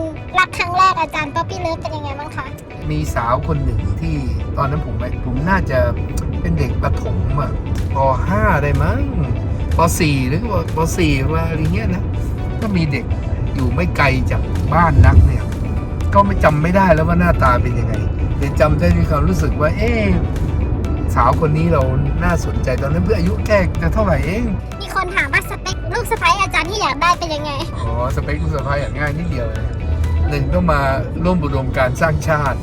ารย์รักครั้งแรกอาจารย์ป๊อปปี้เลิฟเป็นยังไงบ้างคะ มีสาวคนหนึ่งที่ตอนนั้นผมไปผมน่าจะเป็นเด็กประถมอะป .5 ได้มั้งป .4 หรือว่าป .4 ว่าอะไรเงี้ยนะ ก็มีเด็กอยู่ไม่ไกลจากบ้านนักเนี่ย ก็ไม่จำไม่ได้แล้วว่าหน้าตาเป็นยังไงแต่จำได้ในความรู้สึกว่า เอ๊ะสาวคนนี้เราน่าสนใจตอนนั้นเพื่ออายุแค่จะเท่าไหร่เอง มีคนถามว่าสเปคลูกสะใภ้อาจารย์ที่อยากได้เป็นยังไง อ๋อ สเปคลูกสะพ้ายอย่างง่ายนิดเดียวเลย หนึ่งต้องมาร่วมบุดมการสร้างชาติ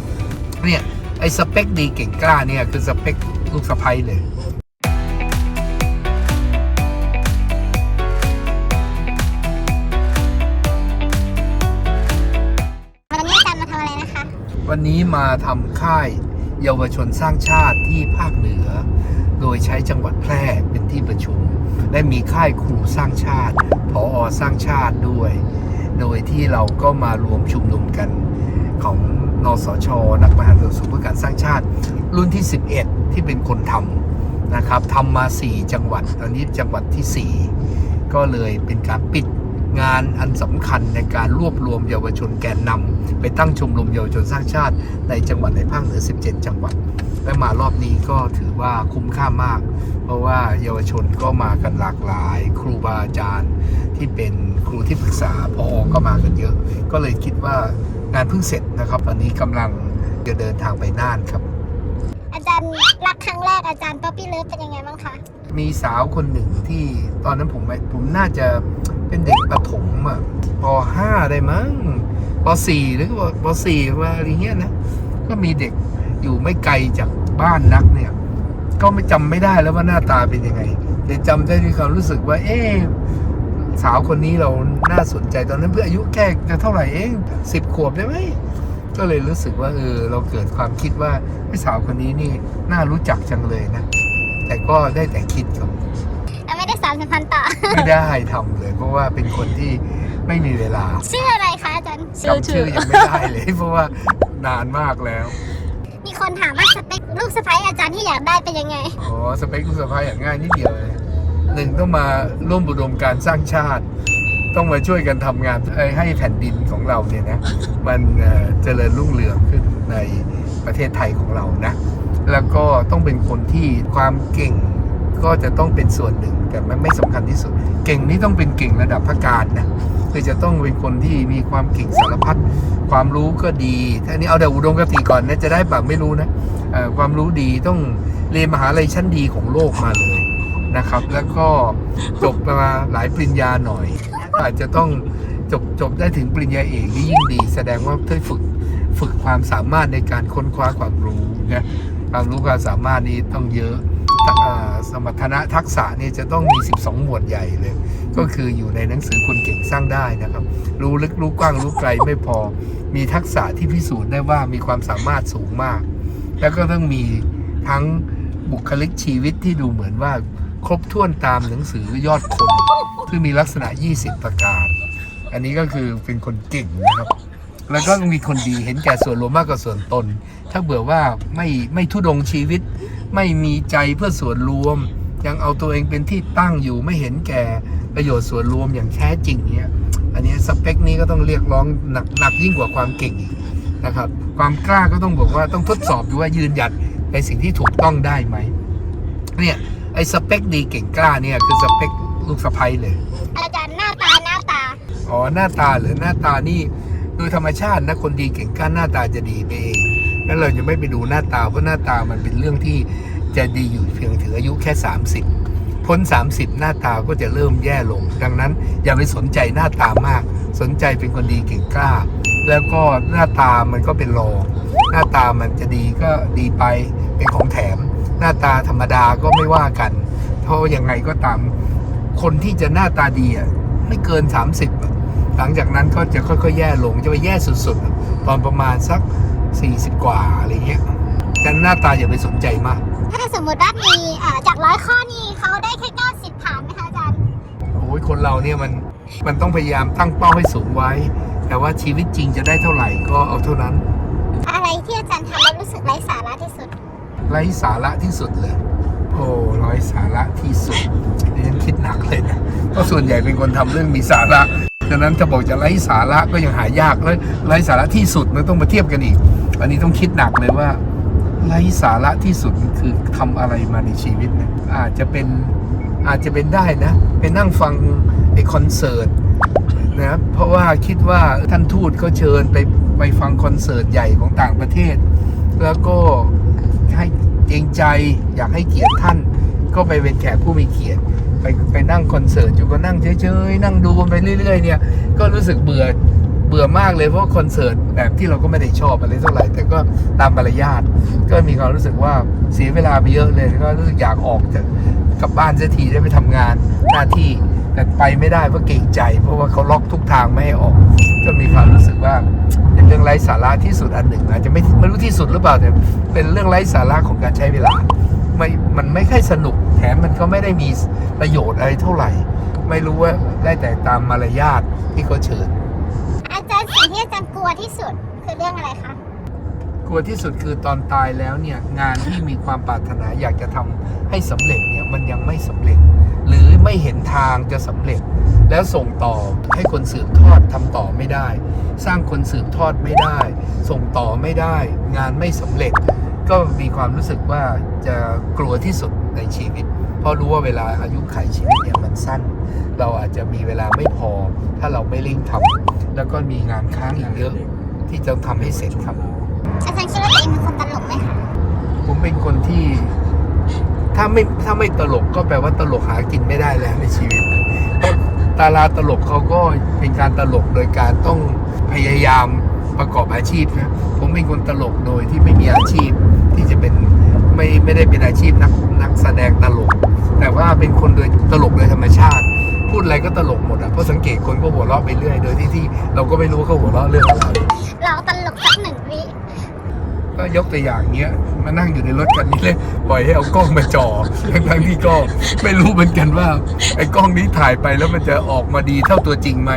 เนี่ยไอ้สเปคดีเก่งกล้าเนี่ยคือสเปคลูกสะพ้ายเลยวันนี้อาจารย์มาทำอะไรนะคะวันนี้มาทำค่ายเยาวชนสร้างชาติที่ภาคเหนือ โดยใช้จังหวัดแพร่เป็นที่ประชุม และมีค่ายครูสร้างชาติผออสร้างชาติด้วย โดยที่เราก็มารวมชุมนุมกันของนสช นักมหาวิทยาลัยเพื่อการสร้างชาติ รุ่นที่ 11 ที่เป็นคนทำนะครับทำมา 4 จังหวัดตอนนี้จังหวัดทีสี่ 4 ก็เลยเป็นการปิดงานอันสำคัญในการรวบรวมเยาวชนแกนนำไปตั้งชมรมเยาวชนสร้างชาติ ในจังหวัดในภาคเหนือ 17 จังหวัด และมารอบนี้ก็ถือว่าคุ้มค่ามาก เพราะว่าเยาวชนก็มากันหลากหลาย ครูบาอาจารย์ ที่เป็นครูที่ปรึกษาพอก็มากันเยอะ ก็เลยคิดว่างานเพิ่งเสร็จนะครับตอนนี้กำลังจะเดินทางไปน่านครับ อาจารย์รักครั้งแรกอาจารย์ป๊อปปี้เลิฟเป็นยังไงบ้างคะมีสาวคนหนึ่งที่ตอนนั้นผมไปผมน่าจะเป็นเด็กประถมอะป .5 ได้มั้งป .4 หรือว่าป .4 ว่าอะไรเงี้ยนะก็มีเด็กอยู่ไม่ไกลจากบ้านนักเนี่ย ก็ไม่จำไม่ได้แล้วว่าหน้าตาเป็นยังไงแต่จำได้ในความรู้สึกว่า เอ๊ะ สาวคนนี้เราน่าสนใจตอนนั้นเพื่ออายุแค่จะเท่าไหร่เองสิบขวบได้ไหมก็เลยรู้สึกว่าเออเราเกิดความคิดว่าไอ้สาวคนนี้นี่น่ารู้จักจังเลยนะ แต่ก็ได้แต่คิดครับแล้วไม่ได้สามสัมพันธ์ต่อ ไม่ได้ทำเลย เพราะว่าเป็นคนที่ไม่มีเวลา ชื่ออะไรคะอาจารย์จำชื่อยังไม่ได้เลย เพราะว่านานมากแล้ว มีคนถามว่าสเปคลูกสะใภ้อาจารย์ที่อยากได้เป็นยังไงอ๋อสเปคลูกสะพ้ายอย่างง่ายนิดเดียวเลย หนึ่งต้องมาร่วมบุดมการสร้างชาติ ต้องมาช่วยกันทำงานให้แผ่นดินของเราเนี่ยนะ มันเจริญรุ่งเรืองขึ้นในประเทศไทยของเรานะ แล้วก็ต้องเป็นคนที่ความเก่งก็จะต้องเป็นส่วนหนึ่ง แต่มันไม่สำคัญที่สุด เก่งนี่ต้องเป็นเก่งระดับพระการนะคือจะต้องเป็นคนที่มีความเก่งสารพัดความรู้ก็ดีถ้านี้เอาแต่อุดมคติก่อนนะจะได้แบบไม่รู้นะความรู้ดีต้องเรียนมหาลัยชั้นดีของโลกมาเลย นะครับ แล้วก็จบมาหลายปริญญาหน่อย อาจจะต้องจบจบได้ถึงปริญญาเอกนี่ยิ่งดี แสดงว่าได้ฝึกฝึกความสามารถในการค้นคว้าความรู้นะความรู้ความสามารถนี้ต้องเยอะสมรรถนะทักษะนี่จะต้องมี 12 หมวดใหญ่เลย ก็คืออยู่ในหนังสือคนเก่งสร้างได้นะครับ รู้ลึกรู้กว้างรู้ไกลไม่พอ มีทักษะที่พิสูจน์ได้ว่ามีความสามารถสูงมาก แล้วก็ต้องมีทั้งบุคลิกชีวิตที่ดูเหมือนว่า ครบถ้วนตามหนังสือยอดคนซึ่มีลักษณะ 20 ประการ อันนี้ก็คือเป็นคนเก่งนะครับ แล้วก็มีคนดีเห็นแก่ส่วนรวมมากกว่าส่วนตน ถ้าเบื่อว่าไม่ไม่ทุดงชีวิต ไม่มีใจเพื่อส่วนรวม ยังเอาตัวเองเป็นที่ตั้งอยู่ไม่เห็นแก่ประโยชน์ส่วนรวมอย่างแท้จริงเนี่ยอันนี้สเปคนี้ก็ต้องเรียกร้องหนักหนักยิ่งกว่าความเก่งอีกนะครับ ความกล้าก็ต้องบอกว่าต้องทดสอบดูว่ายืนหยัดในสิ่งที่ถูกต้องได้ไหมเนี่ย ไอ้สเปคดีเก่งกล้าเนี่ยคือสเปคลูกสะใภ้เลย อาจารย์หน้าตาหน้าตา อ๋อหน้าตาหรือหน้าตานี่โดยธรรมชาตินะคนดีเก่งกล้าหน้าตาจะดีไปเองแล้วเราจะไม่ไปดูหน้าตาเพราะหน้าตามันเป็นเรื่องที่จะดีอยู่เพียงถึงอายุแค่ 30 พ้น 30 หน้าตาก็จะเริ่มแย่ลง ดังนั้นอย่าไปสนใจหน้าตามาก สนใจเป็นคนดีเก่งกล้า แล้วก็หน้าตามันก็เป็นรองหน้าตามันจะดีก็ดีไปเป็นของแถม หน้าตาธรรมดาก็ไม่ว่ากัน เพราะยังไงก็ตามคนที่จะหน้าตาดีอะไม่เกิน 30อะหลังจากนั้นก็จะค่อยๆ แย่ลงจะไปแย่สุดๆ ตอนประมาณสัก 40 กว่าอะไรเงี้ยแต่หน้าตาอย่าไปสนใจมาก ถ้าสมมติว่ามีอ่าจากร้อยข้อนี้เขาได้แค่90ผ่านไหมคะอาจารย์โอ้ยคนเราเนี่ยมันมันต้องพยายามตั้งเป้าให้สูงไว้ แต่ว่าชีวิตจริงจะได้เท่าไหร่ก็เอาเท่านั้น อะไรที่อาจารย์ทำแล้วรู้สึกไร้สาระที่สุด ไร้สาระที่สุดเลย โอ้ไร้สาระที่สุดดิฉันคิดหนักเลยนะเพราะส่วนใหญ่เป็นคนทำเรื่องมีสาระฉะนั้นจะบอกจะไร้สาระก็ยังหายากแล้วไร้สาระที่สุดมันต้องมาเทียบกันอีก อันนี้ต้องคิดหนักเลยว่าไร้สาระที่สุดคือทำอะไรมาในชีวิตเนี่ยอาจจะเป็นอาจจะเป็นได้นะไปนั่งฟังไอคอนเสิร์ตนะเพราะว่าคิดว่าท่านทูตก็เชิญไปไปฟังคอนเสิร์ตใหญ่ของต่างประเทศ แล้วก็ ให้เกรงใจ อยากให้เกียรติท่าน ก็ไปเป็นแขกผู้มีเกียรติไปไปนั่งคอนเสิร์ตอยู่ก็นั่งเฉยๆนั่งดูกันไปเรื่อย ๆ เนี่ย ก็รู้สึกเบื่อเบื่อมากเลยเพราะคอนเสิร์ตแบบที่เราก็ไม่ได้ชอบอะไรเท่าไหร่แต่ก็ตามมารยาทก็มีความรู้สึกว่าเสียเวลาไปเยอะเลยก็รู้สึกอยากออกจากกลับบ้านเสักทีได้ไปทำงานหน้าที่แต่ไปไม่ได้เพราะเกรงใจ เพราะว่าเขาล็อกทุกทางไม่ให้ออก ก็มีความรู้สึกว่า รื่องไร้สาระที่สุดอันหนึ่งอาจจะไม่ไม่รู้ที่สุดหรือเปล่าแต่เป็นเรื่องไร้สาระของการใช้เวลาไม่มันไม่ค่อยสนุกแถมมันก็ไม่ได้มีประโยชน์อะไรเท่าไหร่ ไม่รู้ว่าได้แต่ตามมารยาทที่เขาเชิญอาจารย์สิ่งที่อาจารย์กลัวที่สุดคือเรื่องอะไรคะกลัวที่สุดคือตอนตายแล้วเนี่ยงานที่มีความปรารถนาอยากจะทำให้สำเร็จเนี่ยมันยังไม่สำเร็จ หรือไม่เห็นทางจะสำเร็จ แล้วส่งต่อให้คนสืบทอดทำต่อไม่ได้ สร้างคนสืบทอดไม่ได้ ส่งต่อไม่ได้ งานไม่สำเร็จ ก็มีความรู้สึกว่าจะกลัวที่สุดในชีวิต เพราะรู้ว่าเวลาอายุไขชีวิตเนี่ยมันสั้น เราอาจจะมีเวลาไม่พอ ถ้าเราไม่เร่งทำแล้วก็มีงานค้างอีกเยอะที่จะทำให้เสร็จครับอาจารย์คิดว่าตัวเองเป็นคนตลกไหมคะผมเป็นคนที่ถ้าไม่ถ้าไม่ตลกก็แปลว่าตลกหากินไม่ได้แล้วในชีวิตเพราะ ดาราตลกเขาก็เป็นการตลกโดยการต้องพยายามประกอบอาชีพนะผมเป็นคนตลกโดยที่ไม่มีอาชีพที่จะเป็นไม่ไม่ได้เป็นอาชีพนักนักแสดงตลก แต่ว่าเป็นคนโดยตลกโดยธรรมชาติ พูดอะไรก็ตลกหมดอะเพราะสังเกตคนก็หัวเราะไปเรื่อย โดยที่ที่เราก็ไม่รู้เขาหัวเราะเรื่องอะไรเราตลกสักหนึ่ง ก็ยกตัวอย่างเงี้ยมานั่งอยู่ในรถคันนี้เลยปล่อยให้เอากล้องมาจ่อทั้งๆที่ก็ไม่รู้เหมือนกันว่าไอ้กล้องนี้ถ่ายไปแล้วมันจะออกมาดีเท่าตัวจริงไหม